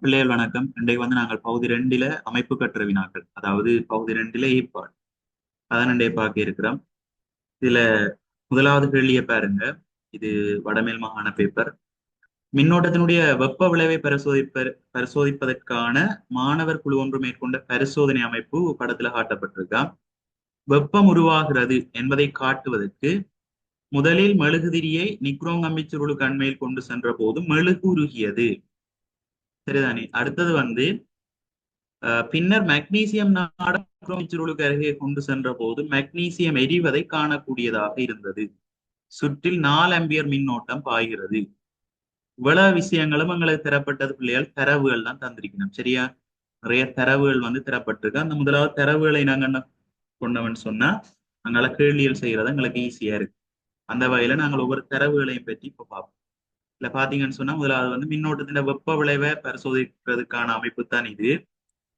பிள்ளைகள் வணக்கம். இன்றைக்கு வந்து நாங்கள் பகுதி ரெண்டில அமைப்பு கற்ற வினாக்கள் அதாவது பகுதி ரெண்டில ஏற்பாடு. அதான் இன்றைய பார்க்க இருக்கிறோம். இதுல முதலாவது கேள்வியை பாருங்க. இது வடமேல் மாகாண பேப்பர் மின்னோட்டத்தினுடைய வெப்ப விளைவை பரிசோதிப்ப பரிசோதிப்பதற்கான மாணவர் குழு ஒன்று மேற்கொண்ட பரிசோதனை அமைப்பு படத்துல காட்டப்பட்டிருக்கா. வெப்பம் உருவாகிறது என்பதை காட்டுவதற்கு முதலில் மெழுகுதிரியை நிக்ரோங் அம்பிச்சுருளுக்கு அண்மையில் கொண்டு சென்ற போது மெழுகு உருகியது. சரிதானே? அடுத்தது வந்து அஹ், பின்னர் மக்னீசியம் நாடகம் அருகே கொண்டு சென்ற போது மக்னீசியம் எரிவதை காணக்கூடியதாக இருந்தது. சுற்றில் நாலு அம்பியர் மின்னோட்டம் பாய்கிறது. இவ்வளவு விஷயங்களும் எங்களுக்கு தரப்பட்டது பிள்ளைகள் தரவுகள் தான் தந்திருக்கணும். சரியா? நிறைய தரவுகள் வந்து தரப்பட்டிருக்கு. அந்த முதலாவது தரவுகளை நாங்க என்ன கொண்டவன் சொன்னா அங்கால கேள்விகள் செய்யறது எங்களுக்கு ஈஸியா இருக்கு. அந்த வகையில நாங்கள் ஒவ்வொரு தரவுகளையும் பற்றி இப்ப பார்ப்போம். இல்ல பாத்தீங்கன்னு சொன்னா முதலாவது வந்து மின்னோட்டத்தின் வெப்ப விளைவை பரிசோதிக்கிறதுக்கான அமைப்பு தான் இது.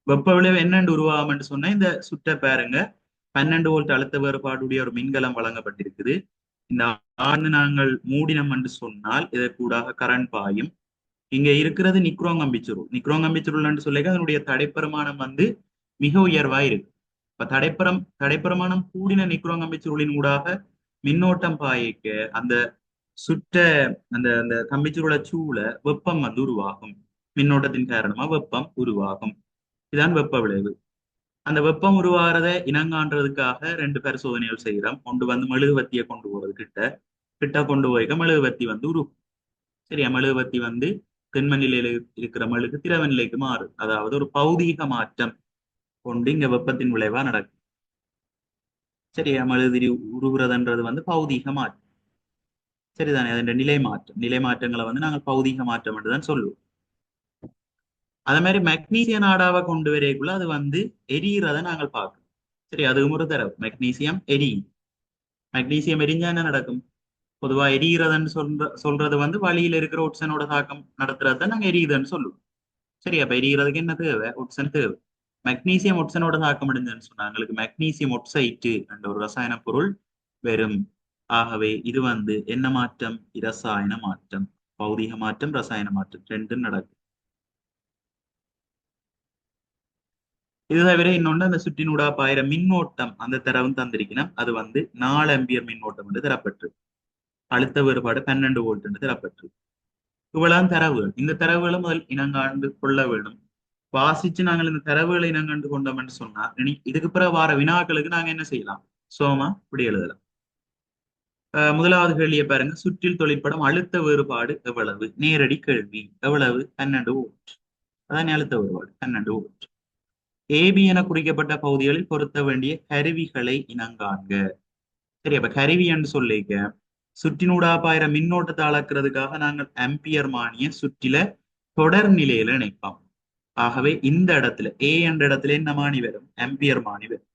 வெப்ப விளைவு என்னென்று உருவாகும்னு சொன்னா இந்த சுற்ற பாருங்க. பன்னெண்டு வோல்ட் அழுத்த வேறுபாடுடைய ஒரு மின்கலம் வழங்கப்பட்டிருக்குது. இந்த ஆண்டு நாங்கள் மூடினம் என்று சொன்னால் இதற்கூடாக கரண்ட் பாயும். இங்க இருக்கிறது நிக்ரோங்கம்பிச்சுருள் அம்பிச்சுருள். என்று சொல்லி அதனுடைய தடைப்பெருமானம் வந்து மிக உயர்வா இருக்கு. இப்ப தடைப்பரம் தடைப்பெருமானம் கூடின நிக்ரோங்கம்பிச்சுருளின் ஊடாக மின்னோட்டம் பாய்க்க அந்த சுற்ற அந்த அந்த கம்பிச்சுருள சூழ வெப்பம் வந்து உருவாகும். மின்னோட்டத்தின் காரணமா வெப்பம் உருவாகும். இதான் வெப்ப விளைவு. அந்த வெப்பம் உருவாகிறத இனங்காண்றதுக்காக ரெண்டு பரிசோதனைகள் செய்கிறோம் கொண்டு வந்து மெழுகுவத்தியை கொண்டு போறது கிட்ட. கிட்ட கொண்டு போய்க்க மெழுகுவத்தி வந்து உருகும் சரியா? மெழுகுவத்தி வந்து திண்ம நிலையில இருக்கிற மெழுகு திரவ நிலைக்கு மாறும். அதாவது ஒரு பௌதீக மாற்றம் கொண்டு இங்க வெப்பத்தின் விளைவா நடக்கும். சரியா? மெழுகுதிரி உருகுறதுன்றது வந்து பௌதீக மாற்றம். சரிதானே? அதன் நிலை மாற்றம் நிலை மாற்றங்களை வந்து நாங்கள் பௌதீக மாற்றம் என்று தான் சொல்லுவோம். அதே மாதிரி மெக்னீசிய நாடாவை கொண்டு வரைக்குள்ள அது வந்து எரியறத நாங்கள் பார்க்கணும். சரி அது ஒரு தரவு. மெக்னீசியம் எரியும் மெக்னீசியம் எரிஞ்சா என்ன நடக்கும்? பொதுவா எரியிறதுன்னு சொல்ற சொல்றது வந்து வழியில இருக்கிற ஒட்சனோட தாக்கம் நடத்துறத நாங்க எரியுதுன்னு சொல்லுவோம். சரி அப்ப எரியறதுக்கு என்ன தேவை? ஒட்சன் தேவை. மெக்னீசியம் ஒட்சனோட தாக்கம் அடைஞ்சதுன்னு சொன்னா எங்களுக்கு மெக்னீசியம் ஒட்சைட்டு என்ற ஒரு ரசாயன பொருள் வெறும் ஆகவே இது வந்து என்ன மாற்றம்? இரசாயன மாற்றம். பௌதிக மாற்றம் ரசாயன மாற்றம். ரெண்டும் நடக்கும். இது தவிர இன்னொன்று அந்த சுற்றினூடா பாயிர மின்னோட்டம் அந்த தரவும் தந்திருக்கணும் அது வந்து நாலு அம்பியர் மின்னோட்டம் என்று தரப்பட்டிருக்கு அழுத்த வேறுபாடு பன்னெண்டு வோல்ட் என்று தரப்பட்டிருக்கு இவ்வளவு தரவுகள். இந்த தரவுகளை முதல் இனங்காண்டு கொள்ள வேண்டும். வாசிச்சு நாங்கள் இந்த தரவுகளை இனங்கண்டு கொண்டோம் என்று சொன்னா இனி இதுக்கு பிறகு வார வினாக்களுக்கு நாங்க என்ன செய்யலாம்? சோமா இப்படி எழுதலாம். முதலாவது கேள்வியை பாருங்க. சுற்றில் தொழிற்படும் அழுத்த வேறுபாடு எவ்வளவு? நேரடி கேள்வி. எவ்வளவு? பன்னெண்டு ஓட் அதான் அழுத்த வேறுபாடு. பன்னெண்டு ஓட் ஏபி என குறிக்கப்பட்ட பகுதிகளில் பொருத்த வேண்டிய கருவிகளை இனங்காண்க. சரி அப்ப கருவி என்று சொல்லிக்க சுற்றினூடா பாயிர மின்னோட்டத்தை அளக்கிறதுக்காக நாங்கள் ஆம்பியர் மானிய சுற்றில தொடர் நிலையில இணைப்போம். ஆகவே இந்த இடத்துல ஏ என்ற இடத்துல என்ன மானி வரும்? ஆம்பியர் மானி வரும்.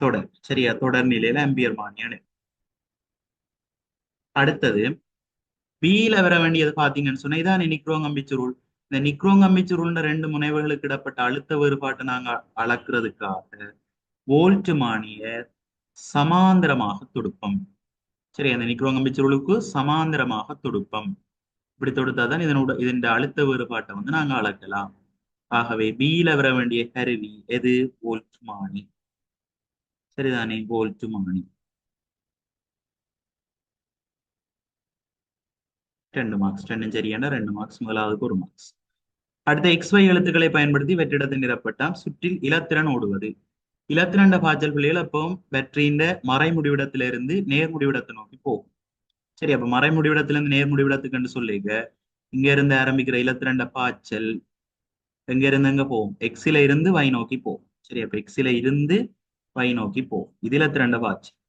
தொடர். சரியா? தொடர் நிலையில ஆம்பியர் மானி அடுத்தது பியில வர வேண்டியது பாத்தீங்கன்னு சொன்னா இதான் நிக்ரோங் அம்பிச்சுருள் இந்த நிக்ரோங் அம்பிச்சுருள்னு ரெண்டு முனைவுகளுக்கு இடப்பட்ட அழுத்த வேறுபாட்டை நாங்க அளக்கிறதுக்காக வோல்ட் மானிய சமாந்தரமாக தொடுப்போம். சரி அந்த நிக்ரோங் அம்பிச்சுருளுக்கு சமாந்தரமாக துடுப்பம். இப்படி தொடுத்தாதான் இதனோட இதன் அழுத்த வேறுபாட்டை வந்து நாங்க அளக்கலாம். ஆகவே பியில வர வேண்டிய கருவி எது? வோல்ட் மானி. சரிதானே? வோல்ட் மானி. ரெண்டு மார்க்ஸ் ரெண்டும் சரியான ரெண்டு மார்க்ஸ் முதலாவதுக்கு ஒரு மார்க்ஸ் அடுத்த எக்ஸ் ஒய் எழுத்துக்களை பயன்படுத்தி வெற்றிடத்தை நிரப்பட்டால் சுற்றில் இலத்திரன் ஓடுவது. இலத்திரண்ட பாய்ச்சல் பிள்ளைகள் எப்பவும் வெற்றியின் மறைமுடிவிடத்திலிருந்து நேர்முடிவிடத்தை நோக்கி போகும். சரி அப்ப மறைமுடிவிடத்திலிருந்து நேர்முடிவிடத்துக்குன்னு சொல்லிக்க இங்க இருந்து ஆரம்பிக்கிற இலத்திரண்ட பாய்ச்சல் எங்க இருந்து எங்க போகும்? எக்ஸில இருந்து வை நோக்கி போகும். சரி அப்ப எக்ஸில இருந்து வை நோக்கி போகும். இது இலத்திரண்ட பாய்ச்சல்.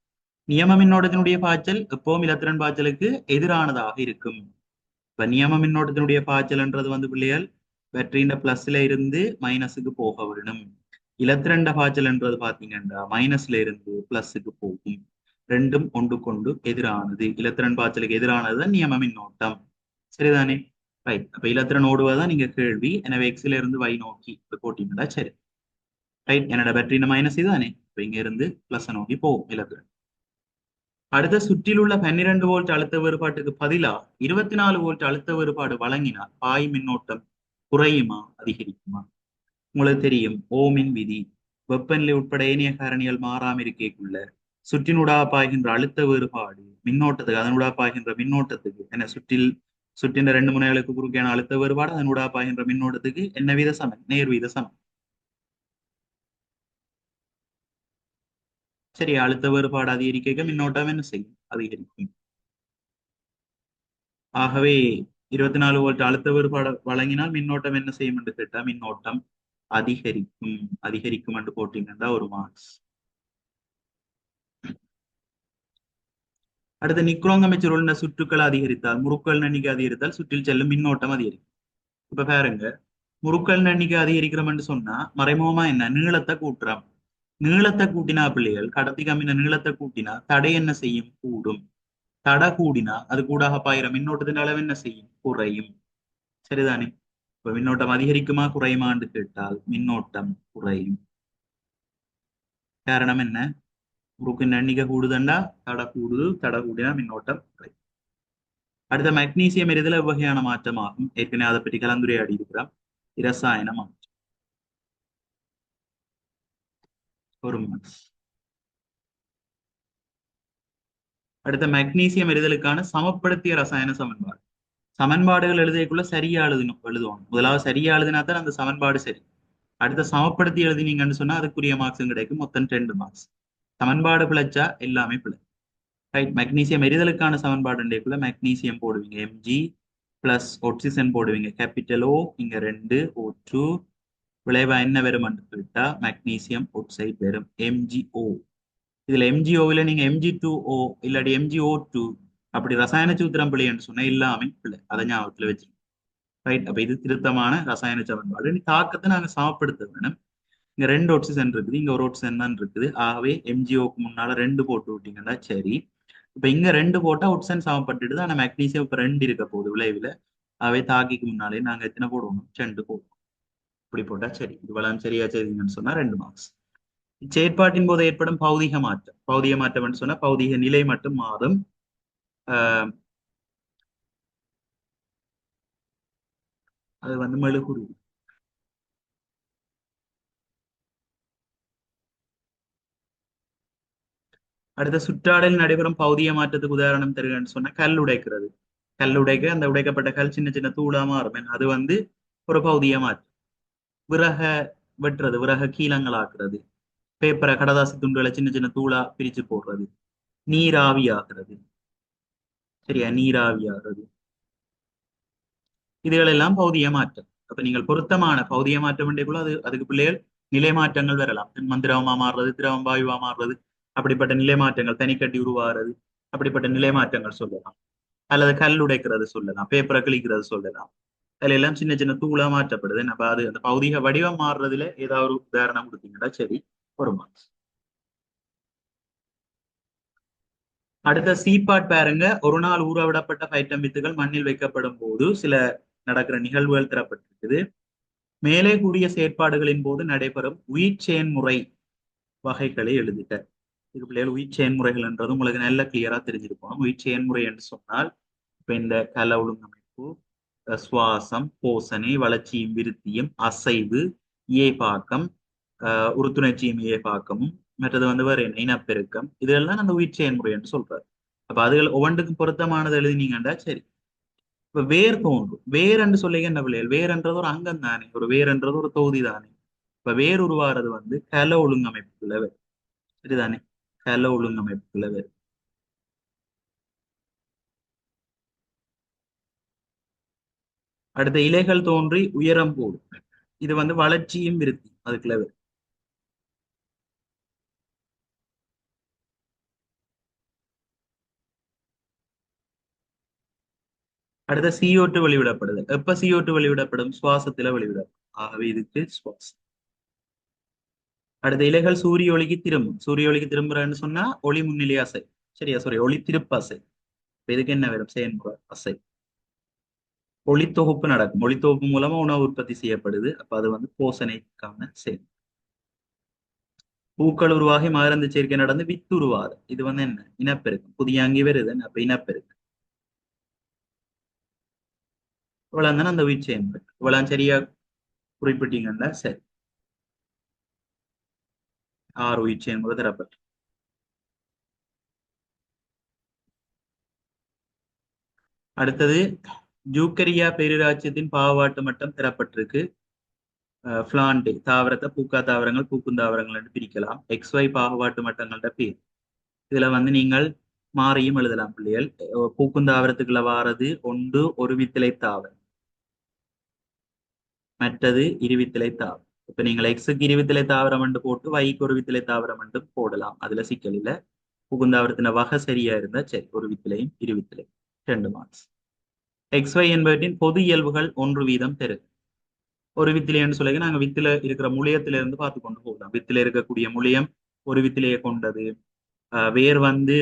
நியம மின்னோட்டத்தினுடைய பாய்ச்சல் எப்பவும் இலத்திரன் பாய்ச்சலுக்கு எதிரானதாக இருக்கும். இப்ப நியம மின்னோட்டத்தினுடைய பாய்ச்சல்ன்றது வந்து பிள்ளைகள் பேட்டரியின் பிளஸ்ல இருந்து மைனஸுக்கு போக வேணும் இலத்திரண்ட பாய்ச்சல்ன்றது பாத்தீங்கன்னா மைனஸ்ல இருந்து பிளஸுக்கு போகும். ரெண்டும் ஒன்று கொண்டு எதிரானது. இலத்திரன் பாய்ச்சலுக்கு எதிரானதுதான் நியம மின்னோட்டம் சரிதானே? ரைட் அப்ப இலத்திரன் ஓடுவதுதான் நீங்க கேள்வி. எனவே எக்ஸ்ல இருந்து வை நோக்கி. போட்டீங்கன்னா சரி. ரைட் என்னோட பேட்டரியின் மைனஸ் இதுதானே? இப்ப இங்க இருந்து பிளஸ் நோக்கி போகும் இலத்திரன். அடுத்த சுற்றிலுள்ள பன்னிரண்டு வோல்ட் அழுத்த வேறுபாட்டுக்கு பதிலா இருபத்தி நாலு வோல்ட் அழுத்த வேறுபாடு வழங்கினால் பாய் மின்னோட்டம் குறையுமா? அதிகரிக்குமா? உங்களுக்கு தெரியும் ஓமின் விதி. வெப்பநிலை உட்பட ஏனைய காரணிகள் மாறாம இருக்கேக்குள்ள சுற்றினூடா பாய்கின்ற அழுத்த வேறுபாடு மின்னோட்டத்துக்கு அதனூடா பாய்கின்ற மின்னோட்டத்துக்கு என்ன சுற்றில் சுற்றின ரெண்டு முனைகளுக்கு குறுக்கான அழுத்த வேறுபாடு அதனூடா பாய்கின்ற மின்னோட்டத்துக்கு என்ன வீத சமன் நேர் வீத சமன் சரி அழுத்த வேறுபாடு அதிகரிக்க மின்னோட்டம் என்ன செய்யும் அதிகரிக்கும் ஆகவே இருபத்தி நாலு வோல்ட் அழுத்த வேறுபாடு வழங்கினால் மின்னோட்டம் என்ன செய்யும் என்று கேட்டா மின்னோட்டம் அதிகரிக்கும் அதிகரிக்கும் என்று போட்டீங்கன்னா ஒரு மார்க்ஸ் அடுத்து நிக்ரோங் அமைச்சர் உள்ள சுற்றுக்கள் அதிகரித்தால் முறுக்கள் எண்ணிக்கை அதிகரித்தால் சுற்றில் செல்லும் மின்னோட்டம் அதிகரிக்கும் இப்ப பாருங்க முறுக்கள் எண்ணிக்கை என்று சொன்னா மறைமுகமா என்ன நீளத்தை கூட்டுறோம் நீளத்தை கூட்டினா பிள்ளைகள் கடத்தி கம்மின நீளத்தை கூட்டினா தடை என்ன செய்யும்? கூடும். தடை கூடினா அது கூடாக பாயிர மின்னோட்டத்தின் அளவு என்ன செய்யும்? குறையும். சரிதானே? இப்ப மின்னோட்டம் அதிகரிக்குமா? குறையுமான்னு கேட்டால் மின்னோட்டம் குறையும். காரணம் என்ன? முறுக்கின் எண்ணிக்கை கூடுதண்டா? தடை கூடுது. தடை கூடினா மின்னோட்டம் குறையும். அடுத்த மெக்னீசியம் எரிதல் எவ்வகையான மாற்றமாகும்? ஏற்கனவே அதை பற்றி கலந்துரையாடி இருக்கிறோம் இரசாயன மாற்றம் அடுத்த மெக்னீசியம் எரிதலுக்கான சமப்படுத்திய ரசாயன சமன்பாடு. சமன்பாடுகள் எழுதியக்குள்ள சரியா எழுதணும் எழுதுவாங்க. முதலாவது சரியா எழுதினா தான் அந்த சமன்பாடு சரி. அடுத்த சமப்படுத்தி எழுதினீங்கன்னு சொன்னா அதுக்குரிய மார்க்ஸும் கிடைக்கும். மொத்தம் ரெண்டு மார்க்ஸ் சமன்பாடு பிழைச்சா எல்லாமே பிழை. ரைட் மெக்னீசியம் எரிதலுக்கான சமன்பாடுக்குள்ள மெக்னீசியம் போடுவீங்க. எம்ஜி பிளஸ் ஒட்சிசன் போடுவீங்க. கேபிட்டல் ஓ இங்க ரெண்டு ஓ டூ விளைவா என்ன வரும் கேட்டா மக்னீசியம் ஒக்சைட் வரும். எம்ஜிஓ இதுல எம்ஜிஓவில் நீங்க எம்ஜி டூ ஓ இல்லாட்டி எம்ஜிஓ டூ அப்படி ரசாயன சூத்திரம் பிள்ளைன்னு சொன்னா இல்லாம பிள்ளை அதை ஞாபகத்துல வச்சிருக்கோம் ரைட் அப்ப இது திருத்தமான ரசாயன சமன்பாடு. தாக்கத்தை நாங்க சமப்படுத்த வேணும். இங்க ரெண்டு ஒட்சிசன் இருக்குது. இங்க ஒரு ஒட்சிசன் தான் இருக்குது. ஆகவே எம்ஜிஓக்கு முன்னால ரெண்டு போட்டு விட்டீங்கன்னா சரி. இப்ப இங்க ரெண்டு போட்டா ஒட்சன் சமப்பட்டுடுது ஆனா மெக்னீசியம் இப்ப ரெண்டு இருக்க போகுது விளைவுல. அவை தாக்கிக்கு முன்னாலே நாங்க எத்தனை போடுவோம்? ரெண்டு போடுவோம். இப்படி போட்டா சரி. இவ்வளவு சரியா செய்தீங்கன்னு சொன்னா ரெண்டு மார்க்ஸ் செயற்பாட்டின் போது ஏற்படும் பௌதிக மாற்றம். பௌதிக மாற்றம் சொன்னா பௌதிக நிலை மட்டும் மாறும். அது வந்து மெழுகுரு. அடுத்த சுற்றாடல் நடைபெறும் பௌதிக மாற்றத்துக்கு உதாரணம் தருகன்னு சொன்னா கல் உடைக்கிறது. கல் உடைக்க அந்த உடைக்கப்பட்ட கல் சின்ன சின்ன தூளா மாறும். அது வந்து ஒரு பௌதிக மாற்றம். விறக வெட்டுறது விறக கீழங்கள் ஆக்குறது பேப்பரை கடதாசி துண்டுகளை சின்ன சின்ன தூளா பிரிச்சு போடுறது. நீராவி ஆகிறது சரியா? நீராவி ஆகிறது இதுகளெல்லாம் பௌதிய மாற்றம். அப்ப நீங்கள் பொருத்தமான பௌதிய மாற்றம் வேண்டியக்குள்ள அது அதுக்கு பிள்ளைகள் நிலை மாற்றங்கள் வரலாம். மந்திரவமா மாறுறது திரவம் வாயுவா மாறுறது அப்படிப்பட்ட நிலை மாற்றங்கள் தனிக்கட்டி உருவாகிறது அப்படிப்பட்ட நிலை மாற்றங்கள் சொல்லலாம். அல்லது கல் உடைக்கிறது சொல்லலாம் பேப்பரை கிழிக்கிறது சொல்லலாம். அதுல எல்லாம் சின்ன சின்ன தூளா மாற்றப்படுது நம்ம அது அந்த பௌதிக வடிவம் மாறுறதுல ஏதாவது ஒரு உதாரணம் கொடுத்தீங்கன்னா சரி ஒரு மார்க்ஸ் அடுத்த சீப்பாட் பாருங்க ஒரு நாள் ஊறவிடப்பட்ட பைட்டம் வித்துகள் மண்ணில் வைக்கப்படும் போது சில நடக்கிற நிகழ்வுகள் தரப்பட்டிருக்குது மேலே கூடிய செயற்பாடுகளின் போது நடைபெறும் உயிர் செயன்முறை வகைகளை எழுதிட்ட இது பிள்ளைகள் உயிர் செயன்முறைகள் என்றது உங்களுக்கு நல்ல கிளியரா தெரிஞ்சிருக்கும் உயிர் செயன்முறை என்று சொன்னால் இப்ப இந்த கல ஒழுங்கமைப்பு சுவாசம் போசனை வளர்ச்சியும் விருத்தியும் அசைவு இயைபாக்கம் உறுத்துணர்ச்சியும் இயைபாக்கமும் மற்றது வந்து வேற இனப்பெருக்கம். இதெல்லாம் அந்த உயிர் செயன்முறை என்று சொல்றாரு. அப்ப அதுகள் ஒவ்வொன்றுக்கும் பொருத்தமானது எழுதினீங்கண்டா சரி. இப்ப வேர் தோன்றும். வேர் என்று சொல்லிங்க என்ன பிள்ளைகள் வேர்ன்றது ஒரு அங்கம் தானே. ஒரு வேர்ன்றது ஒரு தொகுதி தானே. இப்ப வேர் உருவாறது வந்து கல ஒழுங்கமைப்புல வரும் சரிதானே? கல ஒழுங்கமைப்புல வரும் அடுத்த இலைகள் தோன்றி உயரம் போடும் இது வந்து வளர்ச்சியும் விருத்தி அதுக்குள்ள வரும் அடுத்த சிஓட்டு வெளிவிடப்படுது எப்ப சிஓட்டு வெளிவிடப்படும்? சுவாசத்துல வெளிவிடப்படும். ஆகவே இதுக்கு சுவாசம். அடுத்த இலைகள் சூரிய ஒளிக்கு திரும்பும். சூரிய ஒளிக்கு திரும்புறன்னு சொன்னா ஒளி முன்னிலை அசை சரியா? சாரி ஒளி திருப்பு அசை. இதுக்கு என்ன வரும்? செயன்முறை அசை. ஒளித்தொகுப்பு நடக்கும். ஒளித்தொகுப்பு மூலமா உணவு உற்பத்தி செய்யப்படுது. அப்ப அது வந்து போசனைக்கான செயல். பூக்கள் உருவாகி மகரந்த சேர்க்கை நடந்து வித்து உருவாது இது வந்து என்ன? இனப்பெருக்கம். புதிய அங்கி வருது. அப்ப இனப்பெருக்கம். இவ்வளவு தானே அந்த உயிர் செயல்பாடு இவ்வளவு சரியா குறிப்பிட்டீங்கன்னா சரி. ஆறு உயிர் செயல்முறை தரப்பட்டு அடுத்தது ஜூக்கரியா பேரூராட்சியத்தின் பாவாட்டு மட்டம் தரப்பட்டிருக்கு பிளான்ட் தாவரத்தை பூக்கா தாவரங்கள் பூக்கும் தாவரங்கள் என்று பிரிக்கலாம். எக்ஸ் ஒய் பாகுபாட்டு மட்டங்கள்ட பேர். இதுல வந்து நீங்கள் மாறியும் எழுதலாம் பிள்ளைகள். பூக்கும் தாவரத்துக்குள்ள வாரது ஒன்று ஒருவித்திலை தாவரம். மற்றது இருவித்திலை தாவரம். இப்ப நீங்கள் எக்ஸுக்கு இருவித்திலை தாவரம் என்று போட்டு வைக்கு ஒரு வித்திலை தாவரம் என்று போடலாம். அதுல சிக்கல் இல்ல. புகுந்தாவரத்தின வகை சரியா இருந்தா சரி ஒரு வித்திலையும் இருவித்திலை ரெண்டு மார்க்ஸ் எக்ஸ் ஒய் என்பவற்றின் பொது இயல்புகள் ஒன்று வீதம் தருது ஒரு வித்திலைன்னு சொல்லி நாங்க வித்தில இருக்கிற முளையத்தில இருந்து பார்த்து கொண்டு போகலாம். வித்தில இருக்கக்கூடிய முளையம் ஒரு வித்திலையை கொண்டது. வேர் வந்து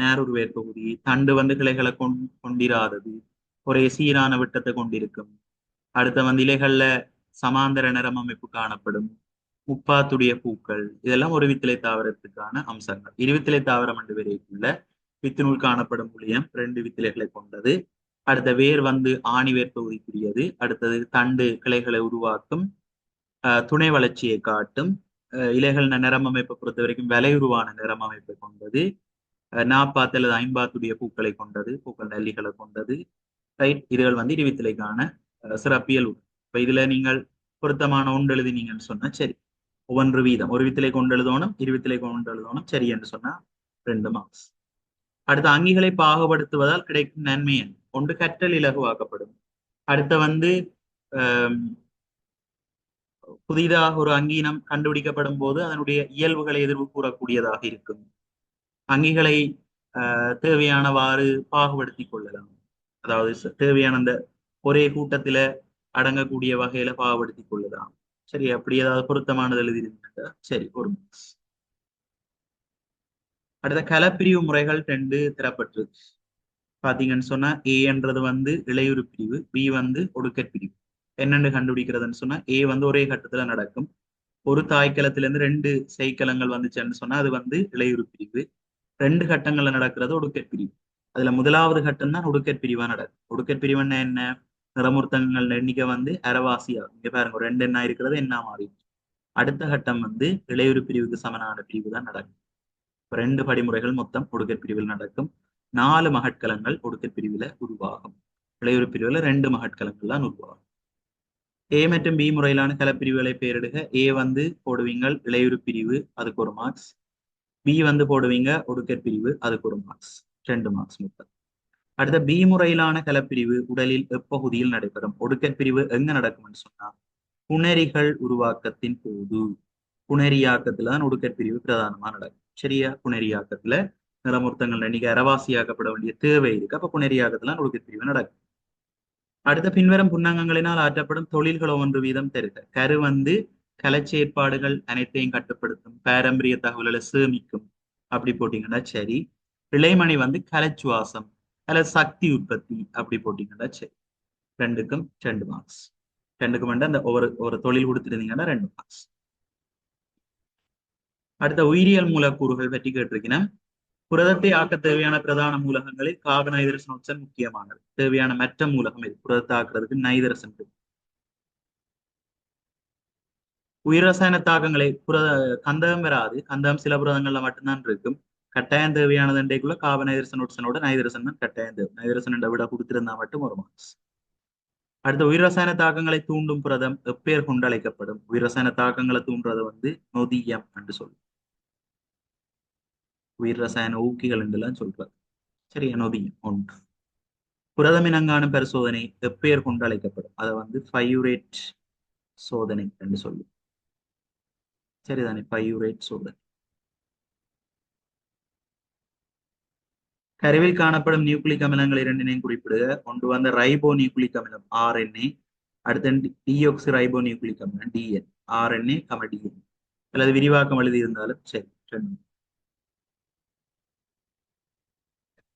நேரூர் வேர் தொகுதி. தண்டு வந்து கிளைகளை கொண் கொண்டிராதது. ஒரே சீரான விட்டத்தை கொண்டிருக்கும். அடுத்த வந்து இலைகள்ல சமாந்தர நிறம் அமைப்பு காணப்படும். முப்பாத்துடைய பூக்கள். இதெல்லாம் ஒரு வித்திலை தாவரத்துக்கான அம்சங்கள். இருவித்திலை தாவரம் என்று வரைக்குள்ள வித்தினுள் காணப்படும் புளியம் ரெண்டு வித்திலைகளை கொண்டது. அடுத்த வேர் வந்து ஆணிவேர் தொகுதிக்குரியது. அடுத்தது தண்டு கிளைகளை உருவாக்கும் துணை வளர்ச்சியை காட்டும். இலைகள் நிறம் அமைப்பை பொறுத்த வரைக்கும் விலையுருவான நிறம் அமைப்பை கொண்டது. நாப்பாத்து அல்லது ஐம்பாத்துடைய பூக்களை கொண்டது பூக்கள் நல்லிகளை கொண்டது. ரைட் இதுகள் வந்து இருவித்திலைக்கான சிறப்பியல் இப்ப இதுல நீங்கள் பொருத்தமான ஒன்று எழுதினீங்கன்னு சொன்னா சரி. ஒவ்வொன்று வீதம். ஒரு வித்திலை கொண்டு எழுதணும் இருவித்திலை கொண்டு எழுதணும் சரி என்று சொன்னா ரெண்டு மார்க்ஸ் அடுத்த அங்கிகளை பாகுபடுத்துவதால் கிடைக்கும் நன்மை ஒன்று கற்றல் இலகுவாக்கப்படும். அடுத்த வந்து புதிதாக ஒரு அங்கீனம் கண்டுபிடிக்கப்படும் போது அதனுடைய இயல்புகளை எதிர்வு கூறக்கூடியதாக இருக்கும். அங்கிகளை தேவையானவாறு பாகுபடுத்தி கொள்ளலாம். அதாவது தேவையான அந்த ஒரே கூட்டத்துல அடங்கக்கூடிய வகையில பாகுபடுத்தி கொள்ளலாம். சரி அப்படி ஏதாவது பொருத்தமானது எழுதியிருந்தா சரி ஒரு அடுத்த கலப்பிரிவு முறைகள் ரெண்டு தரப்பட்டு பாத்தீங்கன்னு சொன்னா ஏன்றது வந்து இளையுறு பிரிவு பி வந்து ஒடுக்கற் பிரிவு. என்னென்னு கண்டுபிடிக்கிறதுன்னு சொன்னா ஏ வந்து ஒரே கட்டத்துல நடக்கும். ஒரு தாய்க்கலத்துல இருந்து ரெண்டு செய்கலங்கள் வந்துச்சுன்னு சொன்னா அது வந்து இளையுறு பிரிவு. ரெண்டு கட்டங்கள்ல நடக்கிறது ஒடுக்கற் பிரிவு. அதுல முதலாவது கட்டம் தான் ஒடுக்கற் பிரிவா நடக்கும். ஒடுக்கற் பிரிவுன்னா என்ன? நிறமுறுத்தங்கள் எண்ணிக்கை வந்து அறவாசியா இங்க பாருங்க ரெண்டு என்ன இருக்கிறது என்ன மாறி. அடுத்த கட்டம் வந்து இளையுறு பிரிவுக்கு சமனான பிரிவு தான் நடக்கும். ரெண்டு படிமுறைகள் மொத்தம் ஒடுக்கற் பிரிவில் நடக்கும். நாலு மகட்கலங்கள் ஒடுக்கற் பிரிவில் உருவாகும். இளையுறு பிரிவில் ரெண்டு மகட்கலங்கள் தான் உருவாகும். ஏ மற்றும் பி முறையிலான கலப்பிரிவுகளை பெயரிடுக. ஏ வந்து போடுவீங்கள் இளையுறு பிரிவு அதுக்கு ஒரு மார்க்ஸ் பி வந்து போடுவீங்க ஒடுக்கற் பிரிவு அதுக்கு ஒரு மார்க்ஸ் ரெண்டு மார்க்ஸ் மொத்தம். அடுத்த பி முறையிலான கலப்பிரிவு உடலில் எப்பகுதியில் நடைபெறும்? ஒடுக்கற் பிரிவு எங்க நடக்கும்னு சொன்னா புணரிகள் உருவாக்கத்தின் போது. புணரியாக்கத்துல தான் ஒடுக்கற் பிரிவு பிரதானமா நடக்கும். சரியா புனரியாக்கத்துல நிலமுர்த்தங்கள் நீங்க அறவாசியாக்கப்பட வேண்டிய தேவை இருக்கு. அப்ப புணரியாக்கத்துல ஒடுக்கற் பிரிவு நடக்கும். அடுத்த பின்வரும் புன்னங்கங்களினால் ஆற்றப்படும் தொழில்கள் ஒன்று வீதம் தருக கரு வந்து கலைச்சேற்பாடுகள் அனைத்தையும் கட்டுப்படுத்தும். பாரம்பரிய தகவல்களை சேமிக்கும். அப்படி போட்டீங்கன்னா சரி. இளைமணி வந்து கலைச்சுவாசம் அல்லது சக்தி உற்பத்தி அப்படி போட்டீங்கன்னா சரி. ரெண்டுக்கும் ரெண்டு மார்க்ஸ் ரெண்டுக்கும் வந்து அந்த ஒரு ஒரு தொழில் கொடுத்துருந்தீங்கன்னா ரெண்டு மார்க்ஸ் அடுத்த உயிரியல் மூலக்கூறுகள் பற்றி கேட்டிருக்கிறேன் புரதத்தை ஆக்க தேவையான பிரதான மூலகங்களில் காப நைதரசன் ஒட்சன் முக்கியமானது. தேவையான மற்ற மூலகம் இது. புரதத்தை ஆக்குறதுக்கு நைதரசன் உயிர் ரசாயன தாக்கங்களை புரத கந்தகம் வராது கந்தகம் சில புரதங்கள்ல மட்டும்தான் இருக்கும். கட்டாயம் தேவையானது அண்டைக்குள்ள காப நைதரசன் ஒட்சனோட நைதரசன் தான் கட்டாயம் தேவை. நைதரசன் விட கொடுத்திருந்தா மட்டும் ஒரு மார்க்ஸ் அடுத்த உயிர் ரசாயன தாக்கங்களை தூண்டும் புரதம் எப்பேர் கொண்டு அழைக்கப்படும்? தாக்கங்களை தூண்டுறது வந்து நொதியம் என்று சொல்லும். உயிர் ரசாயன ஊக்கிகள் என்றெல்லாம் சொல்றது சரியா நொதியம் ஒன்று. புரதமினங்கான பரிசோதனை எப்பெயர் கொண்டு அழைக்கப்படும்? அதை வந்து ஃபையூரேட் சோதனை என்று சொல்லும். சரிதானே ஃபையூரேட் சோதனை. கருவில் காணப்படும் நியூக்ளிக் அமிலங்கள் இரண்டினையும் குறிப்பிடுக. ஒன்று வந்து ரைபோ நியூக்ளிக் அமிலம் ஆர்என்ஏ. அடுத்து டியோக்சி ரைபோ நியூக்ளிக் அமிலம் டிஎன். RNA comma DNA. அல்லது விரிவாக்கம் எழுதி இருந்தாலும் சரி ரெண்டு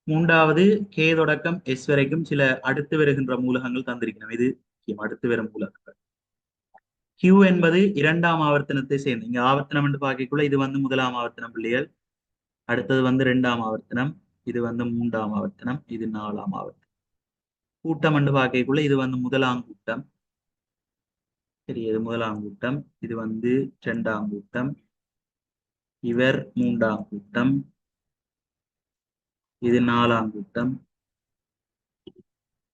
மூன்றாவது கே தொடக்கம் எஸ் வரைக்கும் சில அடுத்து வருகின்ற மூலகங்கள் தந்திருக்கணும் இது முக்கியம். அடுத்து வரும் மூலகங்கள். கியூ என்பது இரண்டாம் ஆவர்த்தனத்தை சேர்ந்து இங்க ஆவர்த்தனம் என்று பார்க்கக்குள்ள இது வந்து முதலாம் ஆவர்த்தனம் பிள்ளைகள். அடுத்தது வந்து இரண்டாம் ஆவர்த்தனம் இது வந்து மூன்றாம் ஆவர்த்தனம் இது நாலாம் ஆவர்த்தனம். கூட்டம் என்று பார்க்கக்குள்ள இது வந்து முதலாம் கூட்டம். சரி இது முதலாம் கூட்டம் இது வந்து இரண்டாம் கூட்டம். இவர் மூன்றாம் கூட்டம். இது நாலாம் கூட்டம்.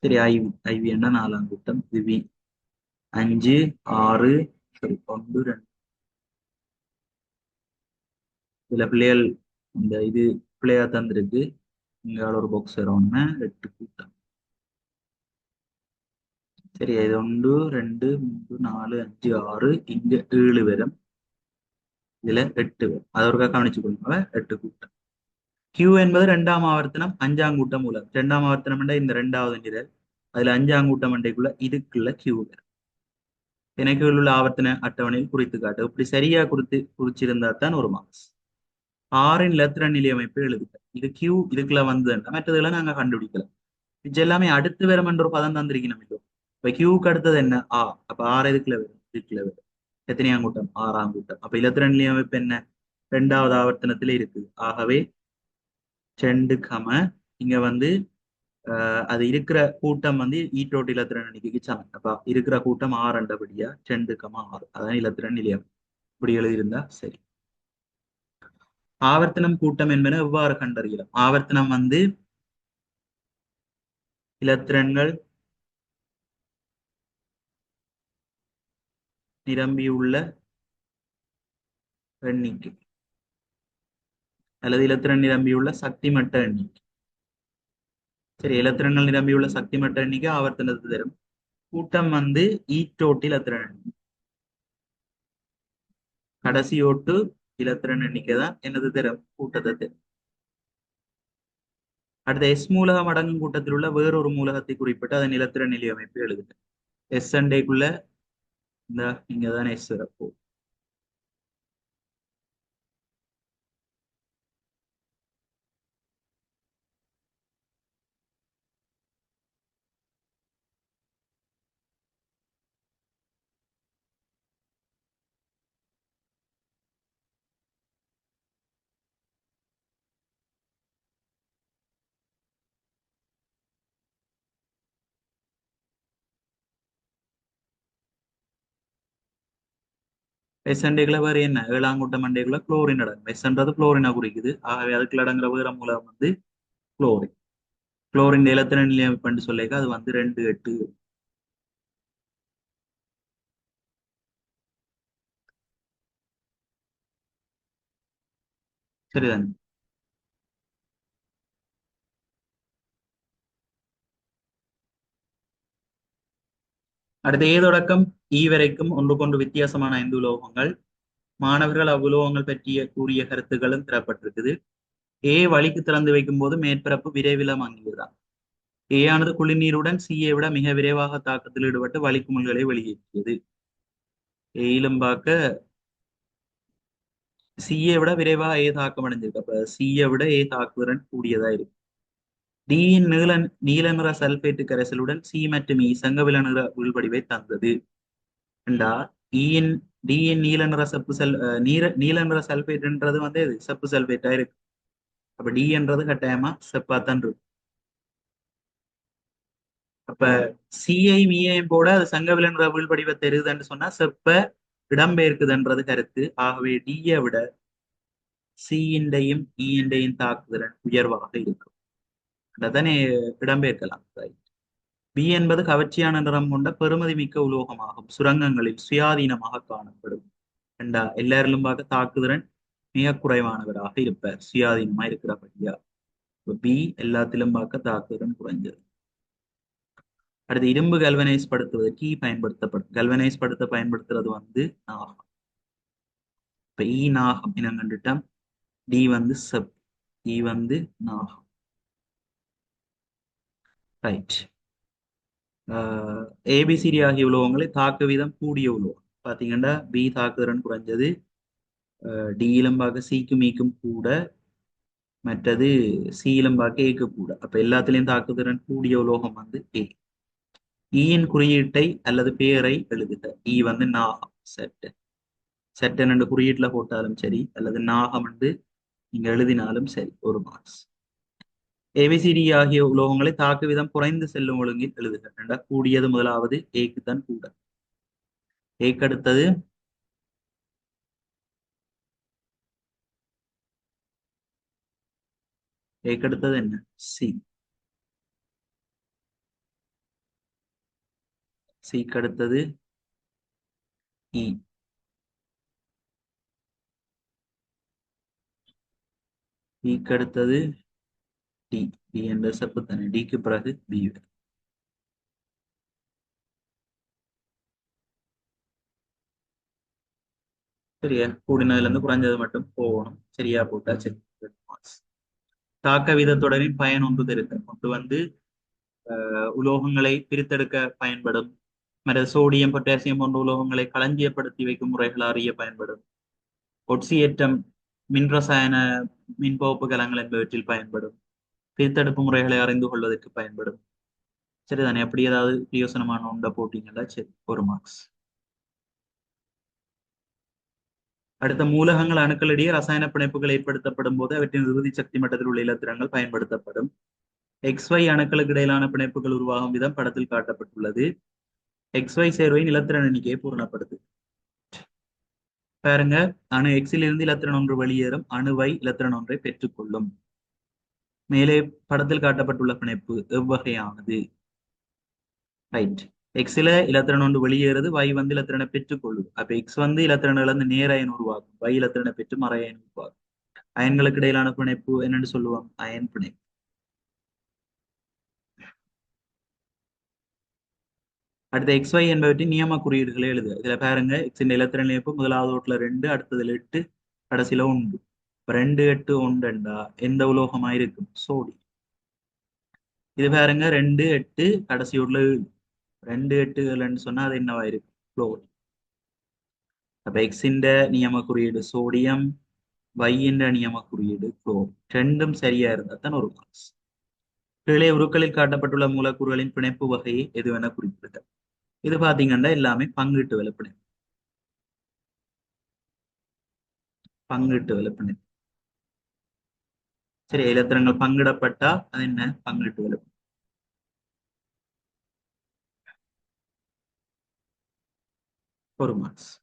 சரி ஐவி ஐவி என்ன நாலாம் கூட்டம்? இது வி. அஞ்சு ஆறு சரி ஒன்று ரெண்டு. இதுல பிள்ளைகள் இந்த இது பிள்ளையா தந்திருக்கு. இங்கால ஒரு பாக்ஸ் வரோம்னா எட்டு கூட்டம். சரி இது ஒன்று ரெண்டு மூன்று நாலு அஞ்சு ஆறு இங்க ஏழு வரும் இதுல எட்டு வரும் அது ஒரு கவனிச்சு கொள்ளுங்க எட்டு கூட்டம். கியூ என்பது ரெண்டாம் ஆவர்த்தனம் அஞ்சாம் கூட்டம் மூலம் ரெண்டாம் ஆவர்த்தனம் இந்த ரெண்டாவது நிரல். அதுல அஞ்சாம் கூட்டம் மண்டைக்குள்ள இதுக்குள்ள கியூ வரும். உள்ள ஆவர்த்தன அட்டவணையில் குறித்து காட்டு. இப்படி சரியா குறித்து குறிச்சிருந்தா தான் ஒரு மார்க்ஸ் ஆறின் லத்திர நிலை அமைப்பு எழுதுக. இது கியூ இதுக்குள்ள வந்ததுன்னா மற்றதெல்லாம் நாங்க கண்டுபிடிக்கலாம். இது எல்லாமே அடுத்து வரும் என்ற ஒரு பதம் தந்திருக்கணும் இல்லையோ? இப்ப கியூக்கு அடுத்தது என்ன? ஆ. அப்ப ஆறு இதுக்குள்ள வரும். இதுக்குள்ள வரும். எத்தனையாம் கூட்டம்? ஆறாம் கூட்டம். அப்ப இலத்திர நிலை அமைப்பு என்ன? ரெண்டாவது ஆவர்த்தனத்துல இருக்குது. ஆகவே செண்டு கம. இங்க வந்து அது இருக்கிற கூட்டம் வந்து ஈட்டோட்டு இலத்திரன் அன்னைக்கு சமன் அப்ப இருக்கிற கூட்டம் ஆறு அண்டபடியா செண்டு கம ஆறு. அதான் இலத்திரன் நிலையம். இப்படி எழுதியிருந்தா சரி. ஆவர்த்தனம் கூட்டம் என்பன எவ்வாறு கண்டறியலாம்? ஆவர்த்தனம் வந்து இலத்திரன்கள் நிரம்பியுள்ள எண்ணிக்கை. அல்லது இலத்திரன் நிரம்பியுள்ள சக்தி மட்ட எண்ணிக்கை. சரி இலத்திரன்கள் நிரம்பியுள்ள சக்தி மட்ட எண்ணிக்கை ஆவர்த்தனத்தை தரும். கூட்டம் வந்து ஈட்டோட்டு இலத்திரன் எண்ணிக்கை. கடைசி ஓட்டு இலத்திரன் எண்ணிக்கை தான் என்னது தரும் கூட்டத்தை தரும் அடுத்த எஸ் மூலகம் அடங்கும் கூட்டத்தில் உள்ள வேறொரு மூலகத்தை குறிப்பிட்டு அதன் இலத்திரன் நிலை அமைப்பு எழுதுங்க எஸ் அண்டைக்குள்ள இந்த இங்கதான் எஸ் சிறப்பு மெசண்டைகளை வேறு என்ன? ஏழாங்குட்ட மண்டைகளை குளோரின் அடங்கும் வெசன்றது குளோரினா குறிக்குது. ஆகவே அதுக்குள்ள அடங்குற வேற மூலம் வந்து குளோரின் குளோரின் இலத்திர நிலையமைப்பு சொல்லிக்க அது வந்து ரெண்டு எட்டு. சரிதானே? அடுத்து ஏதொடக்கம் ஈவரைக்கும் ஒன்று கொண்டு வித்தியாசமான ஐந்து உலோகங்கள். மாணவர்கள் அவ்வுலோகங்கள் பற்றிய கூறிய கருத்துக்களும் தரப்பட்டிருக்குது. ஏ வழிக்கு திறந்து வைக்கும் போது மேற்பரப்பு விரைவில் மங்கியதான் ஏ ஆனது குளிர்நீருடன் சியை விட மிக விரைவாக தாக்கத்தில் ஈடுபட்டு வலிக்குமுள்களை வெளியேற்றியது. ஏயிலும் பார்க்க சியை விட விரைவாக ஏ தாக்கம் அடைஞ்சிருக்கு. அப்ப சியை விட ஏ தாக்குதிறன் கூடியதா இருக்கு. டியின் நீல நீல நிற சல்பேட்டு கரைசலுடன் சி மற்றும் e இ சங்கவில நிற உள்வடிவை தந்தது. ரெண்டா? E ஈயின் டிஎன் நீல நிற செப்பு செல் நீர நீல நிற சல்பேட்ன்றது வந்து இது செப்பு சல்பேட்டா இருக்கு. அப்ப டிஎன்றது கட்டாயமா செப்பாத்தான் இருக்கும். அப்ப சிஐ மீஐயும் போட அது சங்கவில வீழ் படிவத்தை இருக்குதுன்னு சொன்னா செப்ப இடம்பெயர்க்குதுன்றது கருத்து. ஆகவே டியை விட சிஇண்டையும் e இயின்டையும் தாக்குதிறன் உயர்வாக இருக்கும். அதனை இடம்பெயர்க்கலாம். பி என்பது கவர்ச்சியான நிறம் கொண்ட பெருமதி மிக்க உலோகமாகும். சுரங்கங்களில் சுயாதீனமாக காணப்படும். ரெண்டா எல்லாரிலும் பார்க்க தாக்குதிறன் மிக குறைவானவராக இருப்பார். சுயாதீனமா இருக்கிறபடியா பி எல்லாத்திலும் பார்க்க தாக்குதிறன் குறைஞ்சது. அடுத்து இரும்பு கல்வனைஸ் படுத்துவது கீ பயன்படுத்தப்படும். கல்வனைஸ் படுத்த பயன்படுத்துறது வந்து நாகம். இப்ப இ நாகம் இனம் கண்டுட்டோம். டி வந்து செப் இ வந்து நாகம். ரைட் ஏபிசிடி ஆகிய உலோகங்களை தாக்க வீதம் கூடிய உலோகம். பார்த்தீங்கன்னா பி தாக்குதிறன் குறைஞ்சது டியிலும் பார்க்க சிக்கு மீக்கும் e கூட மற்றது சியிலும் பார்க்க ஏக்கு கூட. அப்ப எல்லாத்துலேயும் தாக்குதிறன் கூடிய உலோகம் வந்து ஏ ஈயின் e குறியீட்டை அல்லது பெயரை எழுதுக. ஈ வந்து நாகம் செட்டு. செட்டன் ரெண்டு குறியீட்டுல போட்டாலும் சரி அல்லது நாகம் வந்து நீங்க எழுதினாலும் சரி ஒரு மார்க்ஸ். ஏபிசிடி ஆகிய உலோகங்களை தாக்கு விதம் குறைந்து செல்லும் ஒழுங்கில் எழுதுக. ரெண்டா கூடியது முதலாவது ஏக்கு தான் கூட. ஏக்கு அடுத்தது ஏக்கு அடுத்தது என்ன? சி சிக்கு அடுத்தது e. இ இக்கு அடுத்தது டி டி என்ற செப்பு தானே. டிக்கு பிறகு பி சரியா? கூடினதுல இருந்து குறைஞ்சது மட்டும் போகணும். சரியா போட்டா சரி தாக்க விதத்தொடரின் பயன் ஒன்று இருக்க கொண்டு வந்து உலோகங்களை பிரித்தெடுக்க பயன்படும். மற்ற சோடியம் பொட்டாசியம் போன்ற உலோகங்களை களஞ்சியப்படுத்தி வைக்கும் முறைகள் அறிய பயன்படும். ஒட்சியேற்றம் மின்ரசாயன மின்பகுப்பு கலங்கள் என்பவற்றில் பயன்படும். பிரித்தெடுப்பு முறைகளை அறிந்து கொள்வதற்கு பயன்படும். சரிதானே அப்படி ஏதாவது பிரயோசனமான உண்டை போட்டீங்களா? சரி ஒரு மார்க்ஸ் அடுத்த மூலகங்கள் அணுக்களிடையே ரசாயன பிணைப்புகள் ஏற்படுத்தப்படும் போது அவற்றின் இறுதி சக்தி மட்டத்தில் உள்ள இலத்திரங்கள் பயன்படுத்தப்படும். எக்ஸ்ஒய் அணுக்களுக்கு இடையிலான பிணைப்புகள் உருவாகும் விதம் படத்தில் காட்டப்பட்டுள்ளது. எக்ஸ்ஒய் சேர்வையின் இலத்திரன் எண்ணிக்கையை பூரணப்படுத்து. பாருங்க அணு எக்ஸிலிருந்து இலத்திரன் ஒன்று வெளியேறும் அணுவை இலத்திரன் ஒன்றை பெற்றுக்கொள்ளும். மேலே படத்தில் காட்டப்பட்டுள்ள பிணைப்பு எவ்வகையானது? ரைட் எக்ஸில இலத்திரன் ஒன்று வெளியேறது வை வந்து இலத்திரனை பெற்றுக்கொள்ளுது அப்ப எக்ஸ் வந்து இலத்திரன்கள் வந்து நேர அயன் உருவாக்கும். வை இலத்திரனை பெற்று மறையன் அயன் அயன்களுக்கு இடையிலான பிணைப்பு என்னன்னு சொல்லுவோம் அயன் பிணைப்பு. அடுத்த எக்ஸ் ஒய் என்பவற்றின் நியம குறியீடுகளை எழுது இதுல பாருங்க. எக்ஸின் இலத்திரன் இணைப்பு முதலாவது ஓட்டுல ரெண்டு அடுத்ததுல எட்டு கடைசியில ஒன்று. இப்ப ரெண்டு எட்டு ஒன்றுண்டா எந்த உலோகமா இருக்கும் சோடி இது பாருங்க ரெண்டு எட்டு கடைசி உள்ள ரெண்டு எட்டு ஏழுன்னு சொன்னா அது என்னவா இருக்கும் குளோர் அப்ப எக்ஸின் நியம குறியீடு சோடியம் வையின்ற நியம குறியீடு குளோர் ரெண்டும் சரியா இருந்தா தான் ஒரு மார்க்ஸ். கீழே உருக்களில் காட்டப்பட்டுள்ள மூலக்கூறுகளின் பிணைப்பு வகையை எதுவென குறிப்பிடுக. இது பாத்தீங்கன்னா எல்லாமே பங்கிட்டு விலை பங்கிட்டு பங்கீட்டு பிணைப்பு சரி இலத்திரங்கள் பங்கிடப்பட்டா அது என்ன? பங்கீட்டு ஒரு மார்க்ஸ்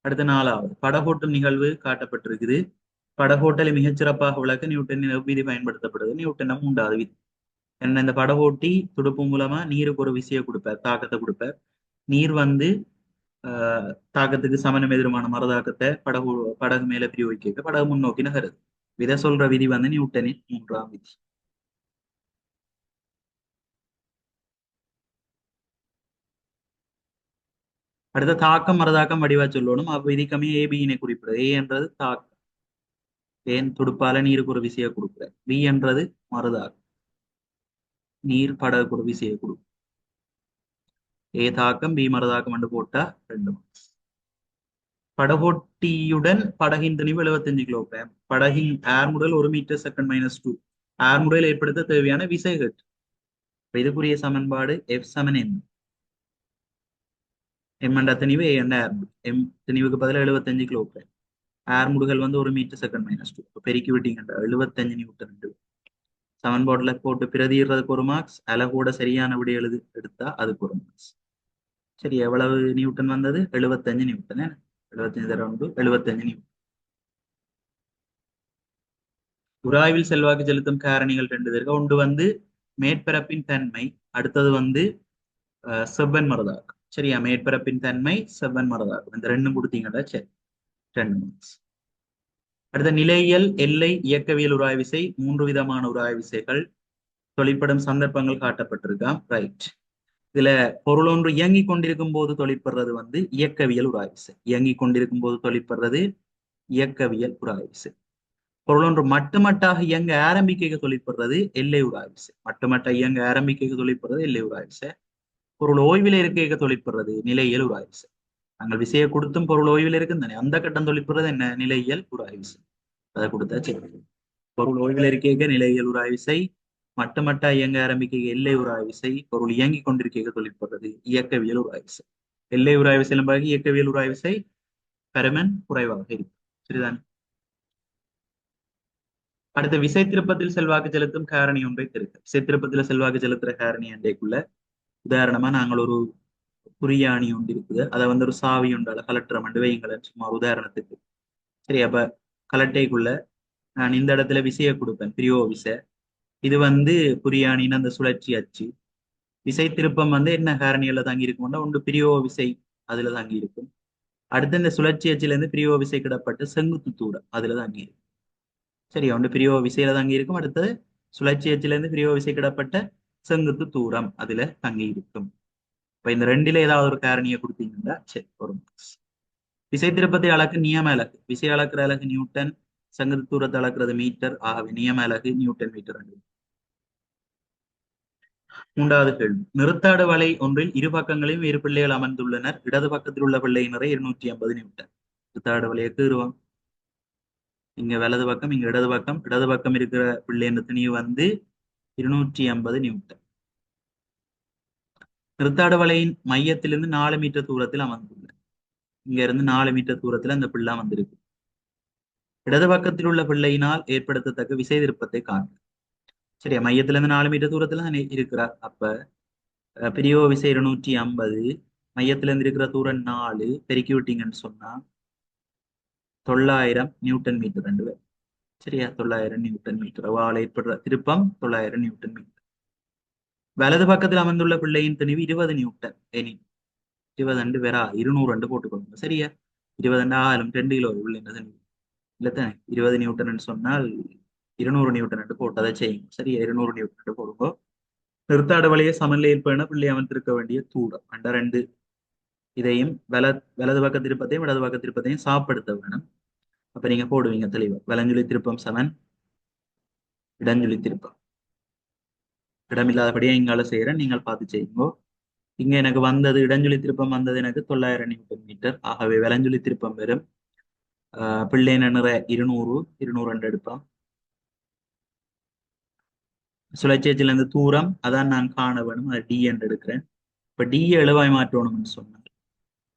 அடுத்த நாலாவது. படகோட்டும் நிகழ்வு காட்டப்பட்டிருக்குது. படகோட்டலை மிகச்சிறப்பாக விளக்க நியூட்டனின் விதி பயன்படுத்தப்படுது. நியூட்டன் மூன்றாவது விதி. என்ன இந்த படகோட்டி துடுப்பு மூலமா நீருக்கு ஒரு விசையை கொடுப்பார் தாக்கத்தை கொடுப்பார். நீர் வந்து ஆஹ் தாக்கத்துக்கு சமனம் எதிருமான மரதாக்கத்தை படகு படகு மேல பிரயோகிக்க படகு முன்னோக்கி நகருது. விதை சொல்ற விதி வந்து நியூட்டனின் மூன்றாம் விதி. அடுத்த தாக்கம் மறதாக்கம் வடிவா சொல்லணும். அவ்விதிக்கமே ஏபியினை குறிப்பிடுது. ஏ என்றது தாக்கம். ஏன் துடுப்பால நீருக்கு ஒரு விசையை கொடுக்குற பி என்றது மருதாக்கம் நீர் படகுக்கு ஒரு விசையை கொடுக்கும் ஏ தாக்கம் பி மறுதாக்கம் என்று போட்டா ரெண்டு மார்க்ஸ். படகோட்டியுடன் படகின் தெளிவு எழுபத்தஞ்சு கிலோகிராம் படகின் ஏர் முதல் ஒரு மீட்டர் செகண்ட் மைனஸ் டூ ஏர் முதல் ஏற்படுத்த தேவையான விசைகள். இதுக்குரிய சமன்பாடு எஃப் சமன் எம் எம் என்ற திணிவு ஏ என்ற ஏர் எம் திணிவுக்கு பதிலாக எழுபத்தஞ்சு கிலோகிராம் ஏர் முடுகள் வந்து ஒரு மீட்டர் செகண்ட் மைனஸ் டூ பெருக்கி விட்டீங்கன்ற எழுபத்தஞ்சு நியூட்டன் சமன்பாடுல போட்டு பிரதிடுறதுக்கு ஒரு மார்க்ஸ் அலகோட சரியான விட எழுது எடுத்தா அதுக்கு ஒரு மார்க்ஸ் சரி எவ்வளவு நியூட்டன் வந்தது? எழுபத்தஞ்சு நியூட்டன். எழுபத்தஞ்சு தர எழுபத்தஞ்சு நிமிடம். உராய்வில் செல்வாக்கு செலுத்தும் காரணிகள் ரெண்டு இருக்கு ஒன்று வந்து மேற்பரப்பின் தன்மை அடுத்தது வந்து செவ்வன் மரதாக்கு சரியா? மேற்பரப்பின் தன்மை செவ்வன் மரதாக்கு இந்த ரெண்டும் கொடுத்தீங்கன்னா சரி. ரெண்டு மார்க்ஸ் அடுத்த நிலையியல் எல்லை இயக்கவியல் உராய்விசை மூன்று விதமான உராய்விசைகள் தொழிற்படும் சந்தர்ப்பங்கள் காட்டப்பட்டிருக்காம். ரைட் இதுல பொருளொன்று இயங்கிக் கொண்டிருக்கும் போது தொழிற்படுறது வந்து இயக்கவியல் உராய்விசை இயங்கிக் கொண்டிருக்கும் போது தொழிற்படுறது இயக்கவியல் உராய்விசை பொருள் ஒன்று மட்டுமட்டாக இயங்க ஆரம்பிக்க தொழிற்படுறது எல்லை உராய்விசை மட்டுமட்ட இயங்க ஆரம்பிக்க தொழிற்படுறது எல்லை உராய்விசை பொருள் ஓய்வில் இருக்க தொழிற்படுறது நிலையியல் உராய்விசை நாங்கள் விசையை கொடுத்தும் பொருள் ஓய்வில் இருக்கும் தானே? அந்த கட்டம் தொழிற்படுறது என்ன? நிலையியல் உராய்விசை அதை கொடுத்தா சரி. பொருள் ஓய்வில் இருக்க நிலையியல் உராய்விசை மட்டமட்டா இயங்க ஆரம்பிக்க எல்லை உராய்விசை பொருள் இயங்கிக் கொண்டிருக்க தொழிற்படுறது இயக்கவியல் உராய்விசை எல்லை உராய்விசையிலும் பிறகு இயக்கவியல் உராய்விசை பெருமன் குறைவாக இருக்கும். சரிதானே? அடுத்த விசை திருப்பத்தில் செல்வாக்கு செலுத்தும் காரணி ஒன்றை தெரிவிக்க விசை திருப்பத்தில் செல்வாக்கு செலுத்துற காரணி அன்றைக்குள்ள உதாரணமா நாங்கள் ஒரு குறியாணி ஒன்று இருக்குது. அதை வந்து ஒரு சாவி உண்டால கலட்டுற மண்டு சும்மா ஒரு உதாரணத்துக்கு. சரி அப்ப கலட்டைக்குள்ள நான் இந்த இடத்துல விசையை கொடுப்பேன். பிரியோ விசை. இது வந்து புரியாணின்னு அந்த சுழற்சி அச்சு. விசை திருப்பம் வந்து என்ன காரணியில தங்கி இருக்கும்னா ஒன்று பிரியோ விசை அதுல தாங்கி இருக்கும். அடுத்து இந்த சுழற்சி அச்சுல இருந்து பிரியோ விசை கிடப்பட்டு செங்குத்து தூரம் அதுல தாங்கி இருக்கும். சரி ஒன்று பிரியோ விசையில தாங்கி இருக்கும். அடுத்தது சுழற்சி அச்சுல இருந்து பிரியோ விசை கிடப்பட்ட செங்குத்து தூரம் அதுல தங்கி இருக்கும். இப்ப இந்த ரெண்டுல ஏதாவது ஒரு காரணியை கொடுத்தீங்கன்னா சரி ஒரு விசை திருப்பத்தை அளக்கு நியம அலகு விசை அளக்குற அலகு நியூட்டன் செங்குத்து தூரத்தை அளக்குறது மீட்டர். ஆகவே நியம அலகு நியூட்டன் மீட்டர் ரெண்டு. மூன்றாவது கேள்வி. நிறுத்தாடு வலை ஒன்றில் இரு பக்கங்களையும் இரு பிள்ளைகள் அமர்ந்துள்ளனர். இடது பக்கத்தில் உள்ள பிள்ளையினரை இருநூற்றி ஐம்பது நிமிடம். நிறுத்தாடு வலையை கீறுவோம் இங்க வலது பக்கம் இங்க இடது பக்கம். இடது பக்கம் இருக்கிற பிள்ளையின் துணி வந்து இருநூற்றி ஐம்பது நிமிடம். நிறுத்தாடு வலையின் மையத்திலிருந்து நாலு மீட்டர் தூரத்தில் அமர்ந்துள்ள இங்க இருந்து நாலு மீட்டர் தூரத்துல அந்த பிள்ளை வந்திருக்கு இடது பக்கத்தில் உள்ள பிள்ளையினால் ஏற்படுத்தத்தக்க விசை திருப்பத்தை காண்க. சரியா? மையத்துல இருந்து நாலு மீட்டர் தூரத்துல தானே இருக்கிறார் அப்ப பெரிய பிரியோ விசை இருநூற்றி ஐம்பது மையத்துல இருந்து இருக்கிற தூரம் நாலு பெருக்கி விட்டீங்கன்னு சொன்னா தொள்ளாயிரம் நியூட்டன் மீட்டர் ரெண்டு பேர். சரியா? தொள்ளாயிரம் நியூட்டன் மீட்டர். அவ்வாறு ஏற்படுற திருப்பம் தொள்ளாயிரம் நியூட்டன் மீட்டர். வலது பக்கத்தில் அமர்ந்துள்ள பிள்ளையின் துணிவு இருபது நியூட்டன். எனி இருபது ரெண்டு பேரா? இருநூறு ரெண்டு போட்டுக்கோங்க சரியா? இருபது ரெண்டு ஆயிரம் ரெண்டு கிலோ. உள்ள என்ன துணிவு? இல்லத்தானே இருபது நியூட்டன் சொன்னால் இருநூறு நியூட்டன் போட்டு அதை செய்யுங்க. சரியா? இருநூறு நியூட்டன் போடுங்க. நிறுத்தாட வழியை சமநிலையில் பேண பிள்ளை அமர்ந்திருக்க வேண்டிய தூரம் அந்த ரெண்டு. இதையும் வல வலது பக்க திருப்பத்தையும் இடது பக்க திருப்பத்தையும் சாப்படுத்த வேணும். அப்ப நீங்க போடுவீங்க தெளிவா. வலஞ்சுழி திருப்பம் சமன் இடஞ்சுழி திருப்பம். இடமில்லாதபடியே இங்கால செய்யறேன் நீங்கள் பார்த்து செய்யுங்கோ. இங்க எனக்கு வந்தது இடஞ்சுழி திருப்பம் வந்தது எனக்கு தொள்ளாயிரம் நியூட்டன் மீட்டர். ஆகவே வலஞ்சுழி திருப்பம் வரும் ஆஹ் பிள்ளை நிற இருநூறு இருநூறு ரெண்டு எடுப்பான் சுழற்சியில இருந்து தூரம் அதான் நான் காண வேணும். அது டி என்று எடுக்கிறேன். இப்போ டி எழுவாய் மாற்றணும்னு சொன்னார்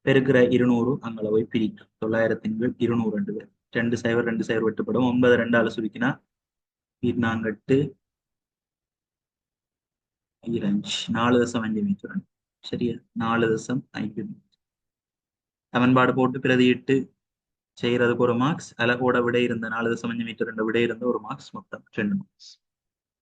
பெருக்கிற இருநூறு அங்கே போய் பிரிக்கும் தொள்ளாயிரத்தின் கீழ் இருநூறு ரெண்டு பேர். ரெண்டு சைவர் ரெண்டு சைவர் வெட்டுப்படும். ஒன்பது ரெண்டால சுருக்கினா நான்கெட்டு ஐரஞ்சு நாலு தசம் அஞ்சு மீட்டர் சரியா? நாலு தசம் ஐந்து மீட்டர். சமன்பாடு போட்டு பிரதியிட்டு செய்யறதுக்கு ஒரு மார்க்ஸ் அலகோட விடை இருந்த நாலு தசம் அஞ்சு மீட்டர் ரெண்டு விடை இருந்த ஒரு மார்க்ஸ் மொத்தம். ரெண்டு மார்க்ஸ்